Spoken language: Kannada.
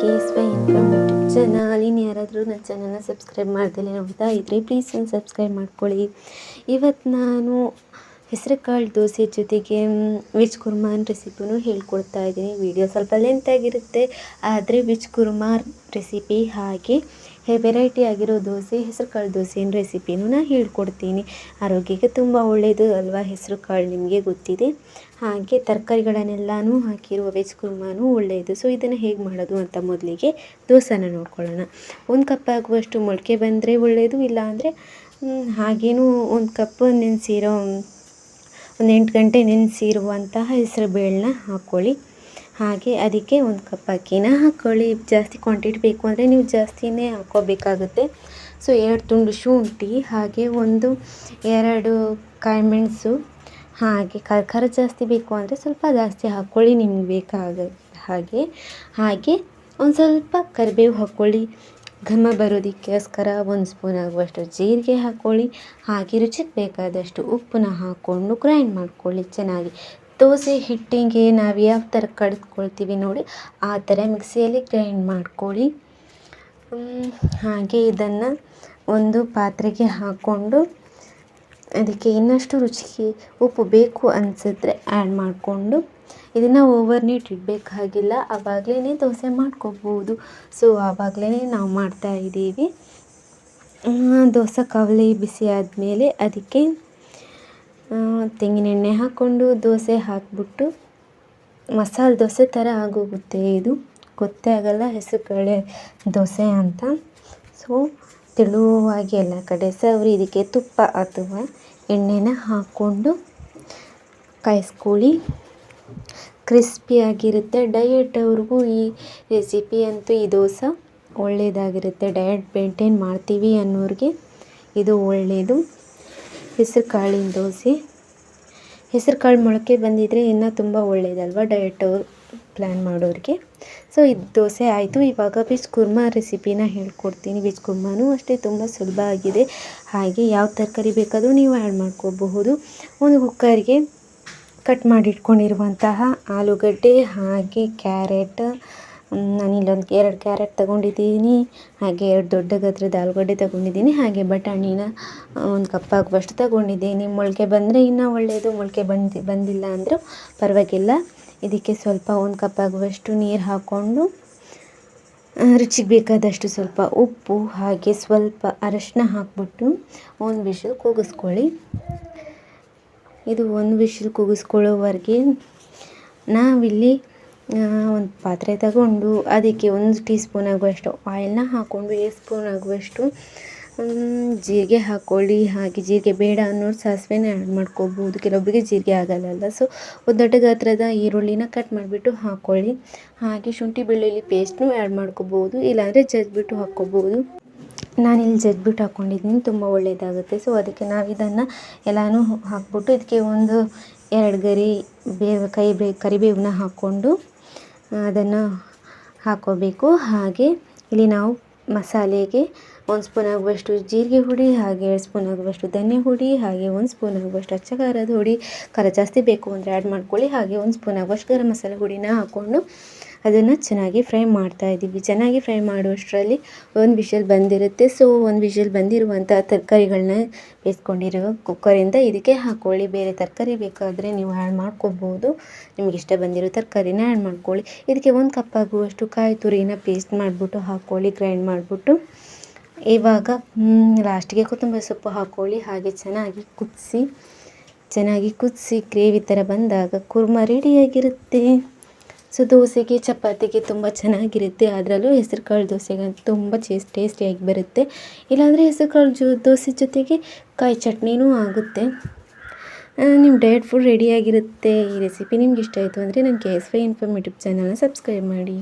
ಕೆ ಎಸ್ ಇನ್ಕಮ್ ಚಾನಲ್ ಇನ್ನು ಯಾರಾದರೂ ನನ್ನ ಚಾನಲ್ನ ಸಬ್ಸ್ಕ್ರೈಬ್ ಮಾಡ್ದಲೇ ನೋಡ್ತಾ ಇದ್ದರೆ ಪ್ಲೀಸ್ ಒಂದು ಸಬ್ಸ್ಕ್ರೈಬ್ ಮಾಡ್ಕೊಳ್ಳಿ. ಇವತ್ತು ನಾನು ಹೆಸರು ಕಾಳು ದೋಸೆ ಜೊತೆಗೆ ವೆಜ್ ಕುರ್ಮಾನ್ ರೆಸಿಪಿನೂ ಹೇಳ್ಕೊಡ್ತಾ ಇದ್ದೀನಿ. ವಿಡಿಯೋ ಸ್ವಲ್ಪ ಲೆಂತ್ ಆಗಿರುತ್ತೆ, ಆದರೆ ವೆಜ್ ಕುರ್ಮಾ ರೆಸಿಪಿ ಹಾಗೆ ವೆರೈಟಿ ಆಗಿರೋ ದೋಸೆ, ಹೆಸರು ಕಾಳು ದೋಸೆನ ರೆಸಿಪಿನೂ ನಾನು ಹೇಳ್ಕೊಡ್ತೀನಿ. ಆರೋಗ್ಯಕ್ಕೆ ತುಂಬ ಒಳ್ಳೆಯದು ಅಲ್ವಾ ಹೆಸರು ಕಾಳು ನಿಮಗೆ ಗೊತ್ತಿದೆ. ಹಾಗೆ ತರಕಾರಿಗಳನ್ನೆಲ್ಲನೂ ಹಾಕಿರುವ ವೆಜ್ ಕುರ್ಮಾನು ಒಳ್ಳೆಯದು ಸೊ ಇದನ್ನು ಹೇಗೆ ಮಾಡೋದು ಅಂತ ಮೊದಲಿಗೆ ದೋಸೆನ ನೋಡ್ಕೊಳ್ಳೋಣ. ಒಂದು ಕಪ್ ಆಗುವಷ್ಟು ಮೊಳಕೆ ಬಂದರೆ ಒಳ್ಳೆಯದು ಇಲ್ಲ ಅಂದರೆ ಹಾಗೇನೂ ಒಂದು ಕಪ್ ನೆನೆಸಿರೋ ಒಂದು ಎಂಟು ಗಂಟೆ ನೆನೆಸಿರುವಂತಹ ಹೆಸರು ಬೇಳನ್ನ ಹಾಕ್ಕೊಳ್ಳಿ ಹಾಗೆ ಅದಕ್ಕೆ ಒಂದು ಕಪ್ ಅಕ್ಕಿನ ಹಾಕ್ಕೊಳ್ಳಿ ಜಾಸ್ತಿ ಕ್ವಾಂಟಿಟಿ ಬೇಕು ಅಂದರೆ ನೀವು ಜಾಸ್ತಿನೇ ಹಾಕ್ಕೋಬೇಕಾಗುತ್ತೆ. ಸೊ ಎರಡು ತುಂಡು ಶುಂಠಿ, ಹಾಗೆ ಒಂದು ಎರಡು ಕಾಯಿಮೆಣಸು ಹಾಗೆ ಖಾರ ಜಾಸ್ತಿ ಬೇಕು ಅಂದರೆ ಸ್ವಲ್ಪ ಜಾಸ್ತಿ ಹಾಕ್ಕೊಳ್ಳಿ ನಿಮ್ಗೆ ಬೇಕಾಗ ಹಾಗೆ. ಹಾಗೆ ಒಂದು ಸ್ವಲ್ಪ ಕರಿಬೇವು ಹಾಕ್ಕೊಳ್ಳಿ ಘಮ ಬರೋದಕ್ಕೋಸ್ಕರ ಒಂದು ಸ್ಪೂನ್ ಆಗುವಷ್ಟು ಜೀರಿಗೆ ಹಾಕ್ಕೊಳ್ಳಿ ಹಾಗೆ ರುಚಿಗೆ ಬೇಕಾದಷ್ಟು ಉಪ್ಪನ್ನ ಹಾಕ್ಕೊಂಡು ಗ್ರೈಂಡ್ ಮಾಡ್ಕೊಳ್ಳಿ ಚೆನ್ನಾಗಿ. ದೋಸೆ, ಹಿಟ್ಟಿಗೆ ನಾವು ಯಾವ ಥರ ಕಡಿದ್ಕೊಳ್ತೀವಿ ನೋಡಿ, ಆ ಥರ ಮಿಕ್ಸಿಯಲ್ಲಿ ಗ್ರೈಂಡ್ ಮಾಡ್ಕೊಳ್ಳಿ. ಹಾಗೆ ಇದನ್ನು ಒಂದು ಪಾತ್ರೆಗೆ ಹಾಕ್ಕೊಂಡು ಅದಕ್ಕೆ ಇನ್ನಷ್ಟು ರುಚಿಗೆ ಉಪ್ಪು ಬೇಕು ಅನಿಸಿದ್ರೆ ಆ್ಯಡ್ ಮಾಡಿಕೊಂಡು ಇದನ್ನು ಓವರ್ ನೈಟ್ ಇಡಬೇಕಾಗಿಲ್ಲ ಆವಾಗಲೇ ದೋಸೆ ಮಾಡ್ಕೋಬೋದು. ಸೊ ಆವಾಗಲೇ ನಾವು ಮಾಡ್ತಾ ಇದ್ದೀವಿ. ದೋಸೆ ಕವಲಿ ಬಿಸಿ ಆದಮೇಲೆ ಅದಕ್ಕೆ ತೆಂಗಿನೆಣ್ಣೆ ಹಾಕ್ಕೊಂಡು ದೋಸೆ ಹಾಕಿಬಿಟ್ಟು ಮಸಾಲೆ ದೋಸೆ ಥರ ಆಗೋಗುತ್ತೆ ಇದು. ಗೊತ್ತೇ ಆಗಲ್ಲ ಹೆಸರು ಕಳೆ ದೋಸೆ ಅಂತ. ಸೊ ತೆಳುವಾಗಿ ಎಲ್ಲ ಕಡೆ ಸವರಿ ಇದಕ್ಕೆ ತುಪ್ಪ ಅಥವಾ ಎಣ್ಣೆನ ಹಾಕ್ಕೊಂಡು ಕಾಯಿಸ್ಕೊಳ್ಳಿ. ಕ್ರಿಸ್ಪಿಯಾಗಿರುತ್ತೆ ಡಯಟ್ ಅವ್ರಿಗೂ ಈ ರೆಸಿಪಿ ಅಂತೂ ಈ ದೋಸೆ ಒಳ್ಳೆಯದಾಗಿರುತ್ತೆ ಡಯಟ್ ಮೇಂಟೈನ್ ಮಾಡ್ತೀವಿ ಅನ್ನೋರಿಗೆ ಇದು ಒಳ್ಳೆಯದು ಹೆಸರು ಕಾಳಿನ ದೋಸೆ. ಹೆಸರು ಕಾಳು ಮೊಳಕೆ ಬಂದಿದ್ದರೆ ಇನ್ನೂ ತುಂಬ ಒಳ್ಳೆಯದಲ್ವ ಡಯಟ್ ಪ್ಲ್ಯಾನ್ ಮಾಡೋರಿಗೆ. ಸೊ ಇದು ದೋಸೆ ಆಯಿತು. ಇವಾಗ ವೆಜ್ ಕುರ್ಮಾ ರೆಸಿಪಿನ ಹೇಳ್ಕೊಡ್ತೀನಿ. ವೆಜ್ ಕುರ್ಮಾನೂ ಅಷ್ಟೇ ತುಂಬ ಸುಲಭ ಆಗಿದೆ. ಹಾಗೆ ಯಾವ ತರಕಾರಿ ಬೇಕಾದರೂ ನೀವು ಆ್ಯಡ್ ಮಾಡ್ಕೋಬಹುದು. ಒಂದು ಕುಕ್ಕರ್ಗೆ ಕಟ್ ಮಾಡಿಟ್ಕೊಂಡಿರುವಂತಹ ಆಲೂಗಡ್ಡೆ, ಹಾಗೆ ಕ್ಯಾರೆಟ್ ನಾನು ಇಲ್ಲೊಂದು ಎರಡು ಕ್ಯಾರೆಟ್ ತೊಗೊಂಡಿದ್ದೀನಿ. ಹಾಗೆ ಎರಡು ದೊಡ್ಡ ಗಾತ್ರದ ಆಲೂಗಡ್ಡೆ ತೊಗೊಂಡಿದ್ದೀನಿ. ಹಾಗೆ ಬಟಾಣಿನ ಒಂದು ಕಪ್ ಆಗುವಷ್ಟು ತೊಗೊಂಡಿದ್ದೀನಿ. ಮೊಳಕೆ ಬಂದರೆ ಇನ್ನೂ ಒಳ್ಳೆಯದು ಮೊಳಕೆ ಬಂದು, ಬಂದಿಲ್ಲ ಅಂದರೂ ಪರವಾಗಿಲ್ಲ. ಇದಕ್ಕೆ ಸ್ವಲ್ಪ ಒಂದು ಕಪ್ ಆಗುವಷ್ಟು ನೀರು ಹಾಕ್ಕೊಂಡು ರುಚಿಗೆ ಬೇಕಾದಷ್ಟು ಸ್ವಲ್ಪ ಉಪ್ಪು ಹಾಗೆ ಸ್ವಲ್ಪ ಅರಶಿನ ಹಾಕ್ಬಿಟ್ಟು ಒಂದು ವಿಷಲ್ ಕೂಗಿಸ್ಕೊಳ್ಳಿ. ಇದು ಒಂದು ವಿಷಲ್ ಕೂಗಿಸ್ಕೊಳ್ಳೋವರೆಗೆ ನಾವಿಲ್ಲಿ ಒಂದು ಪಾತ್ರೆ ತಗೊಂಡು ಅದಕ್ಕೆ ಒಂದು ಟೀ ಸ್ಪೂನ್ ಆಗುವಷ್ಟು ಆಯಿಲ್ನ ಹಾಕ್ಕೊಂಡು ಎರಡು ಸ್ಪೂನ್ ಆಗುವಷ್ಟು ಜೀರಿಗೆ ಹಾಕ್ಕೊಳ್ಳಿ ಹಾಗೆ ಜೀರಿಗೆ ಬೇಡ ಅನ್ನೋರು ಸಾಸಿವೆನೇ ಆ್ಯಡ್ ಮಾಡ್ಕೋಬೋದು. ಕೆಲವೊಬ್ಬರಿಗೆ ಜೀರಿಗೆ ಆಗಲ್ಲಲ್ಲ. ಸೊ ಒಂದು ದೊಡ್ಡ ಗಾತ್ರದ ಈರುಳ್ಳಿನ ಕಟ್ ಮಾಡಿಬಿಟ್ಟು ಹಾಕ್ಕೊಳ್ಳಿ ಹಾಗೆ ಶುಂಠಿ ಬೆಳ್ಳುಳ್ಳಿ ಪೇಸ್ಟ್ನು ಆ್ಯಡ್ ಮಾಡ್ಕೋಬೋದು. ಇಲ್ಲಾಂದರೆ ಜಜ್ಜಿಬಿಟ್ಟು ಹಾಕ್ಕೋಬೋದು ನಾನಿಲ್ಲಿ ಜಜ್ಬಿಟ್ಟು ಹಾಕ್ಕೊಂಡಿದ್ದೀನಿ ತುಂಬ ಒಳ್ಳೆಯದಾಗುತ್ತೆ ಸೊ ಅದಕ್ಕೆ ನಾವು ಇದನ್ನು ಎಲ್ಲನೂ ಹಾಕ್ಬಿಟ್ಟು ಇದಕ್ಕೆ ಒಂದು ಎರಡು ಗರಿ ಬೇವು, ಕೈ ಬೇ ಕರಿಬೇವನ್ನ ಹಾಕ್ಕೊಂಡು, ಅದನ್ನು ಹಾಕ್ಕೋಬೇಕು ಹಾಗೆ ಇಲ್ಲಿ ನಾವು ಮಸಾಲೆಗೆ ಒಂದು ಸ್ಪೂನ್ ಆಗುವಷ್ಟು ಜೀರಿಗೆ ಹುಡಿ, ಹಾಗೆ ಎರಡು ಸ್ಪೂನ್ ಆಗುವಷ್ಟು ಧನ್ಯ ಹುಡಿ, ಹಾಗೆ ಒಂದು ಸ್ಪೂನ್ ಆಗುವಷ್ಟು ಅಚ್ಚ ಖಾರದ ಹುಡಿ. ಖಾರ ಜಾಸ್ತಿ ಬೇಕು ಅಂದರೆ ಆ್ಯಡ್ ಮಾಡ್ಕೊಳ್ಳಿ. ಹಾಗೆ ಒಂದು ಸ್ಪೂನ್ ಆಗುವಷ್ಟು ಗರಂ ಮಸಾಲೆ ಹುಡಿನ ಹಾಕ್ಕೊಂಡು ಅದನ್ನು ಚೆನ್ನಾಗಿ ಫ್ರೈ ಮಾಡ್ತಾ ಇದ್ದೀವಿ. ಚೆನ್ನಾಗಿ ಫ್ರೈ ಮಾಡುವಷ್ಟರಲ್ಲಿ ಒಂದು ವಿಷಲ್ ಬಂದಿರುತ್ತೆ. ಸೊ ಒಂದು ವಿಷಲ್ ಬಂದಿರುವಂಥ ತರಕಾರಿಗಳನ್ನ ಬೇಯಿಸ್ಕೊಂಡಿರೋ ಕುಕ್ಕರಿಂದ ಇದಕ್ಕೆ ಹಾಕ್ಕೊಳ್ಳಿ ಬೇರೆ ತರಕಾರಿ ಬೇಕಾದರೆ ನೀವು ಆ್ಯಡ್ ಮಾಡ್ಕೋಬೋದು. ನಿಮಗೆ ಇಷ್ಟ ಬಂದಿರೋ ತರಕಾರಿನ ಆ್ಯಡ್ ಮಾಡ್ಕೊಳ್ಳಿ. ಇದಕ್ಕೆ ಒಂದು ಕಪ್ ಆಗುವಷ್ಟು ಕಾಯಿ ತುರಿನ ಪೇಸ್ಟ್ ಮಾಡಿಬಿಟ್ಟು ಹಾಕ್ಕೊಳ್ಳಿ ಗ್ರೈಂಡ್ ಮಾಡಿಬಿಟ್ಟು ಇವಾಗ ಲಾಸ್ಟಿಗೆ ಕೊತ್ತಂಬರಿ ಸೊಪ್ಪು ಹಾಕ್ಕೊಳ್ಳಿ ಹಾಗೆ ಚೆನ್ನಾಗಿ ಕುದಿಸಿ ಚೆನ್ನಾಗಿ ಕುದಿಸಿ ಗ್ರೇವಿ ಥರ ಬಂದಾಗ ಕುರ್ಮ ರೆಡಿಯಾಗಿರುತ್ತೆ ಸೊ ದೋಸೆಗೆ, ಚಪಾತಿಗೆ ತುಂಬ ಚೆನ್ನಾಗಿರುತ್ತೆ. ಅದರಲ್ಲೂ ಹೆಸರು ಕಾಳು ದೋಸೆಗೆ ತುಂಬ ಚೇಸ್, ಟೇಸ್ಟಿಯಾಗಿ ಬರುತ್ತೆ. ಇಲ್ಲಾಂದರೆ ಹೆಸರು ಕಾಳು ಜೊ, ದೋಸೆ ಜೊತೆಗೆ ಕಾಯಿ ಚಟ್ನಿನೂ ಆಗುತ್ತೆ. ನಿಮ್ಮ ಡಯಟ್ ಫುಡ್ ರೆಡಿಯಾಗಿರುತ್ತೆ ಈ ರೆಸಿಪಿ ನಿಮ್ಗೆ ಇಷ್ಟ ಆಯಿತು ಅಂದರೆ ನನ್ನ K S Y inform YouTube ಚಾನಲ್ನ ಸಬ್ಸ್ಕ್ರೈಬ್ ಮಾಡಿ.